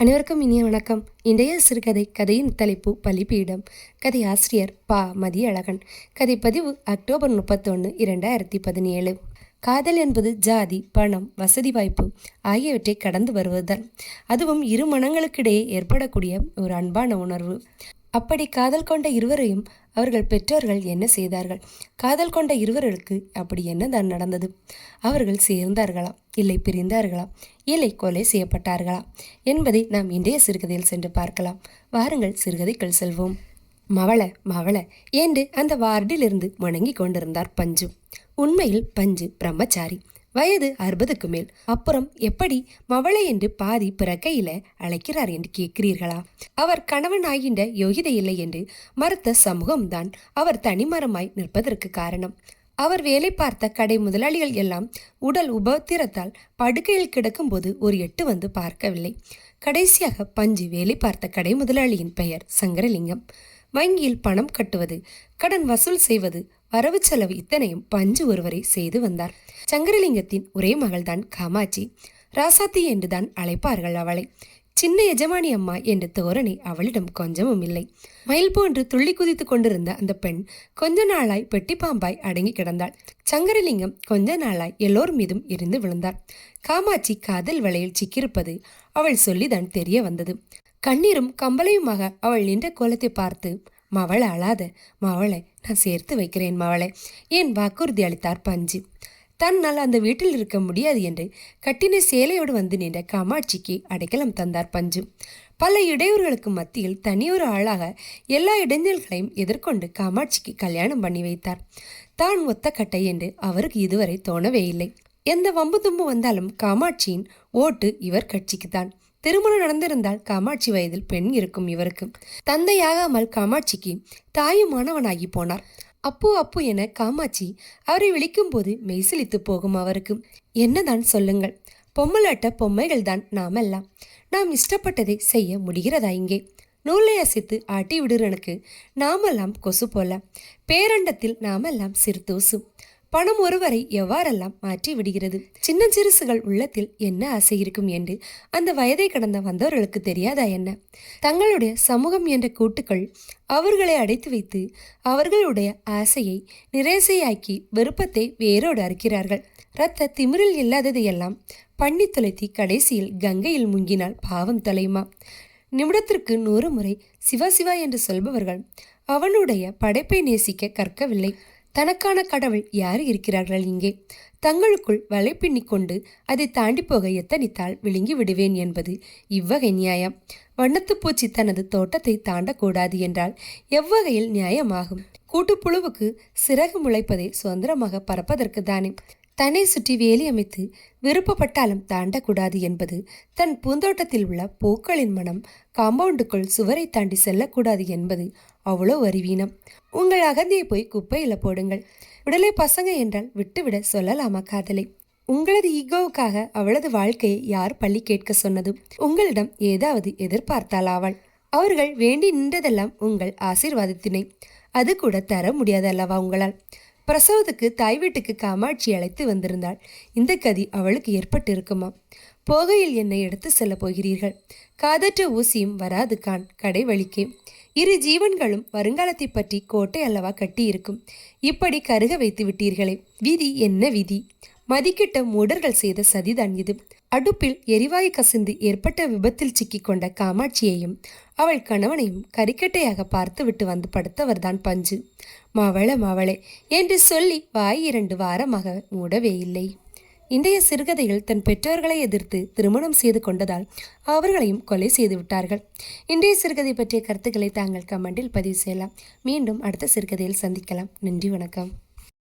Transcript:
அனைவருக்கும் இனிய வணக்கம். இன்றைய சிறுகதை கதையின் தலைப்பு பலிப்பீடம் கதை ஆசிரியர் பா. மதியழகன். கதை பதிவு அக்டோபர் முப்பத்தொன்று இரண்டாயிரத்தி பதினேழு. காதல் என்பது ஜாதி பணம் வசதி வாய்ப்பு ஆகியவற்றை கடந்து வருவதுதான். அதுவும் இரு மனங்களுக்கிடையே ஏற்படக்கூடிய ஒரு அன்பான உணர்வு. அப்படி காதல் கொண்ட இருவரையும் அவர்கள் பெற்றோர்கள் என்ன செய்தார்கள்? காதல் கொண்ட இருவர்களுக்கு அப்படி என்னதான் நடந்தது? அவர்கள் சேர்ந்தார்களா? இல்லை பிரிந்தார்களா? இல்லை கொலை செய்யப்பட்டார்களா? என்பதை நாம் இன்றைய சிறுகதையில் சென்று பார்க்கலாம். வாருங்கள் சிறுகதைக்குள் செல்வோம். மவள மவள என்று அந்த வார்டிலிருந்து முணங்கி கொண்டிருந்தார் பஞ்சு. உண்மையில் பஞ்சு பிரம்மச்சாரி. வயது அறுபதுக்கு மேல். அப்புறம் எப்படி மவளை என்று பாதி பிறக்கையில அழைக்கிறார் என்று கேட்கிறீர்களா? அவர் கணவன் ஆகின்ற யோகிதை இல்லை என்று மறுத்த சமூகம்தான் அவர் தனிமரமாய் நிற்பதற்கு காரணம். அவர் வேலை பார்த்த கடை முதலாளிகள் எல்லாம் உடல் உபத்திரத்தால் படுக்கையில் கிடக்கும்போது ஒரு எட்டு வந்து பார்க்கவில்லை. கடைசியாக பஞ்சு வேலை பார்த்த கடை முதலாளியின் பெயர் சங்கரலிங்கம். வங்கியில் பணம் கட்டுவது கடன் வசூல் செய்வது வரவு செலவு இத்தனையும் பஞ்சு ஒருவரை செய்து வந்தார். சங்கரலிங்கத்தின் ஒரே மகள்தான் காமாட்சி. ராசாத்தி என்றுதான் அழைப்பார்கள் அவளை. சின்ன எஜமானி அம்மா என்ற தோரணை அவளிடம் கொஞ்சமும் இல்லை. மயில் போன்று துள்ளி குதித்து கொண்டிருந்த அந்த பெண் கொஞ்ச நாளாய் பெட்டி பாம்பாய் அடங்கி கிடந்தாள். சங்கரலிங்கம் கொஞ்ச நாளாய் எல்லோர் மீதும் இருந்து விழுந்தார். காமாட்சி காதல் வலையில் சிக்கியிருப்பது அவள் சொல்லிதான் தெரிய வந்தது. கண்ணீரும் கம்பளையுமாக அவள் நின்ற கோலத்தை பார்த்து மவளை அழாத மவளை நான் சேர்த்து வைக்கிறேன் மவளை. ஏன் வாக்குறுதி அளித்தார் பஞ்சு? தன்னால் அந்த வீட்டில் இருக்க முடியாது என்று கட்டின சேலையோடு வந்து நின்ற காமாட்சிக்கு அடைக்கலம் தந்தார் பஞ்சு. பல இடையூறுகளுக்கு மத்தியில் தனியொரு ஆளாக எல்லா இடைஞ்சல்களையும் எதிர்கொண்டு காமாட்சிக்கு கல்யாணம் பண்ணி வைத்தார். தான் ஒத்த கட்டை என்று அவருக்கு இதுவரை தோணவே இல்லை. எந்த வம்பு தும்பு வந்தாலும் காமாட்சியின் ஓட்டு இவர் கட்சிக்குத்தான். திருமணம் நடந்திருந்தால் காமாட்சி வயதில் பெண் இருக்கும் இவருக்கு. தந்தையாகாமல் காமாட்சிக்கு தாயுமானவனாகி போனார். அப்பு அப்பு என காமாட்சி அவரை விழிக்கும் போது மெய்சிலித்து போகும் அவருக்கு. என்னதான் சொல்லுங்கள். பொம்மலாட்ட பொம்மைகள் தான் நாமெல்லாம். நாம் இஷ்டப்பட்டதை செய்ய முடிகிறதா இங்கே? நூலை அசைத்து ஆட்டி விடுறனுக்கு நாமெல்லாம் கொசு போல. பேரண்டத்தில் நாமெல்லாம் சிறுதூசு. பணம் ஒருவரை எவ்வாறெல்லாம் மாற்றி விடுகிறது? சின்ன சிறுசுகள் உள்ளத்தில் என்ன ஆசை இருக்கும் என்று? அந்த வயதை கடந்த வந்தவர்களுக்கு தெரியாதா என்ன? தங்களுடைய சமூகம் என்ற கூட்டுக்கள் அவர்களை அடைத்து வைத்து அவர்களுடைய ஆசையை நிறைசையாக்கி விருப்பத்தை வேரோடு அறுக்கிறார்கள். இரத்த திமிரில் இல்லாததையெல்லாம் பண்ணி துளைத்தி கடைசியில் கங்கையில் முங்கினால் பாவம் தொலையுமா நிமிடத்திற்கு நூறு முறை சிவா சிவா என்று சொல்பவர்கள் அவனுடைய படைப்பை நேசிக்க கற்கவில்லை. தனக்கான கடவுள் யார் இருக்கிறார்கள் இங்கே? தங்களுக்குள் வலை பின்னிக்கொண்டு அதை தாண்டி போக எத்தனித்தால் விழுங்கி விடுவேன் என்பது இவ்வகை நியாயம். வண்ணத்துப்பூச்சி தனது தோட்டத்தை தாண்டக்கூடாது என்றால் எவ்வகையில் நியாயமாகும்? கூட்டுப்புழுவுக்கு சிறகு முளைப்பதை சுதந்திரமாக பறப்பதற்கு தானே? தன்னை சுற்றி வேலி அமைத்து விருப்பப்பட்டாலும் தாண்டக்கூடாது என்பது தன் பூந்தோட்டத்தில் உள்ள பூக்களின் மனம் காம்பவுண்டுக்குள் சுவரை தாண்டி செல்லக்கூடாது என்பது அவ்வளோ வருவீனம் உங்கள் அகந்தியை போய் குப்பையில் போடுங்கள். உடலே பசங்க என்றால் விட்டுவிட சொல்லலாமா காதலை? உங்களது ஈகோவுக்காக அவளது வாழ்க்கையை யார் பள்ளி கேட்க சொன்னது? உங்களிடம் ஏதாவது எதிர்பார்த்தால் அவள். அவர்கள் வேண்டி நின்றதெல்லாம் உங்கள் ஆசீர்வாதத்தினை. அது கூட தர முடியாது அல்லவா உங்களால். பிரசவத்துக்கு தாய் வீட்டுக்கு காமாட்சி அழைத்து வந்திருந்தாள். இந்த கதி அவளுக்கு ஏற்பட்டு இருக்குமா போகையில் என்னை எடுத்து செல்ல போகிறீர்கள். காதற்ற ஊசியும் வராது கான். கடை வழிக்கே இரு ஜீவன்களும் வருங்காலத்தை பற்றி கோட்டை அல்லவா கட்டியிருக்கும். இப்படி கருக வைத்து விட்டீர்களே விதி என்ன விதி? மதிக்கிட்ட மூடர்கள் செய்த சதிதான் இது. அடுப்பில் எரிவாயு கசிந்து ஏற்பட்ட விபத்தில் சிக்கிக்கொண்ட காமாட்சியையும் அவள் கணவனையும் கரிக்கட்டையாக பார்த்துவிட்டு வந்து படுத்தவர்தான் பஞ்சு. மாவள மாவளே என்று சொல்லி வாய் இரண்டு வாரமாக மூடவே இல்லை. இன்றைய சிறுகதையில் தன் பெற்றோர்களை எதிர்த்து திருமணம் செய்து கொண்டதால் அவர்களையும் கொலை செய்து விட்டார்கள். இன்றைய சிறுகதை பற்றிய கருத்துக்களை தாங்கள் கமெண்டில் பதிவு செய்யலாம். மீண்டும் அடுத்த சிறுகதையில் சந்திக்கலாம். நன்றி வணக்கம்.